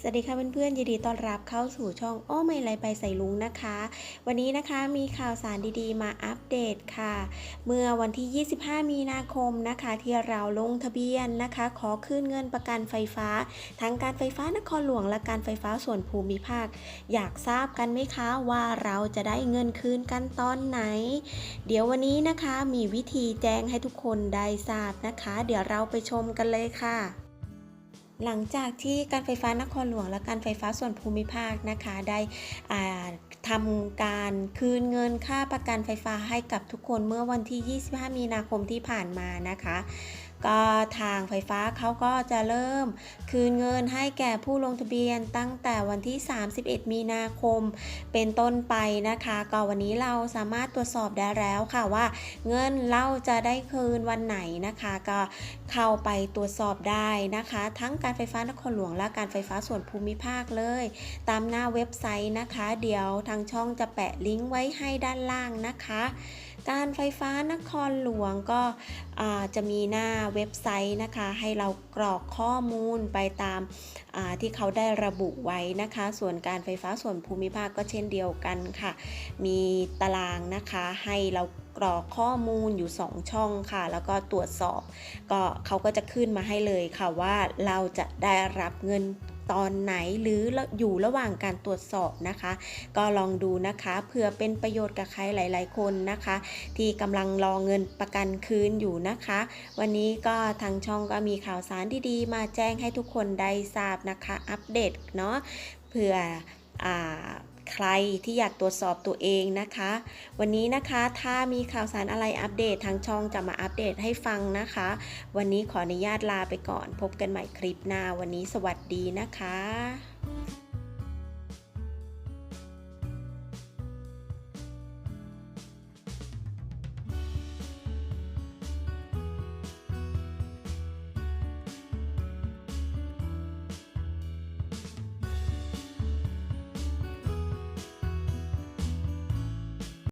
สวัสดีค่ะเพื่อนๆยินดีต้อนรับเข้าสู่ช่องโอ้ไม่ไรไปใส่ลุงนะคะ วันนี้นะคะมีข่าวสารดีๆ มาอัปเดตค่ะ เมื่อวันที่ 25 มีนาคมนะคะ ที่เราลงทะเบียนนะคะ ขอคืนเงินประกันไฟฟ้า ทั้งการไฟฟ้านครหลวงและการไฟฟ้าส่วนภูมิภาค อยากทราบกันไหมคะว่าเราจะได้เงินคืนกันตอนไหน เดี๋ยววันนี้นะคะมีวิธีแจ้งให้ทุกคนได้ทราบนะคะ เดี๋ยวเราไปชมกันเลยค่ะ หลังจากที่การไฟฟ้านครหลวงและการไฟฟ้าส่วนภูมิภาคนะคะได้ทำการคืนเงินค่าประกันไฟฟ้าให้กับทุกคนเมื่อวันที่ 25 มีนาคมที่ผ่านมานะคะ ก็ทางไฟฟ้าเขาก็จะเริ่ม คืนเงินให้แก่ผู้ลงทะเบียนตั้งแต่วันที่ 31 มีนาคม เป็นต้นไปนะคะก็วันนี้เราสามารถตรวจสอบได้แล้วค่ะว่า เงินเราจะได้คืนวันไหนนะคะ ก็เข้าไปตรวจสอบได้นะคะ ทั้งการไฟฟ้านครหลวงและการไฟฟ้าส่วนภูมิภาคเลย ตามหน้าเว็บไซต์นะคะ เดี๋ยวทางช่องจะแปะลิงก์ไว้ให้ด้านล่างนะคะ การไฟฟ้านครหลวงก็จะมีหน้าเว็บไซต์นะคะ ให้เรากรอกข้อมูลไปตามาที่เขาได้ระบุไว้นะคะ ส่วนการไฟฟ้าส่วนภูมิภาคก็เช่นเดียวกันค่ะ มีตารางนะคะให้เรากรอกข้อมูลอยู่ 2 ช่องค่ะ แล้วก็ตรวจสอบ ก็เขาก็จะขึ้นมาให้เลยค่ะว่าเราจะได้รับเงิน ตอนไหนหรืออยู่ระหว่างการตรวจสอบนะคะ ก็ลองดูนะคะเผื่อเป็นประโยชน์กับใครหลาย ๆ คนนะคะ ที่กำลังรอเงินประกันคืนอยู่นะคะ วันนี้ก็ทางช่องก็มีข่าวสารดีๆ มาแจ้งให้ทุกคนได้ทราบนะคะ อัปเดตเนาะเผื่ออ่า ใครที่อยากตรวจสอบตัวเองนะคะ วันนี้นะคะถ้ามีข่าวสารอะไรอัปเดตทางช่องจะมาอัปเดตให้ฟังนะคะ วันนี้ขออนุญาตลาไปก่อน พบกันใหม่คลิปหน้าวันนี้สวัสดีนะคะ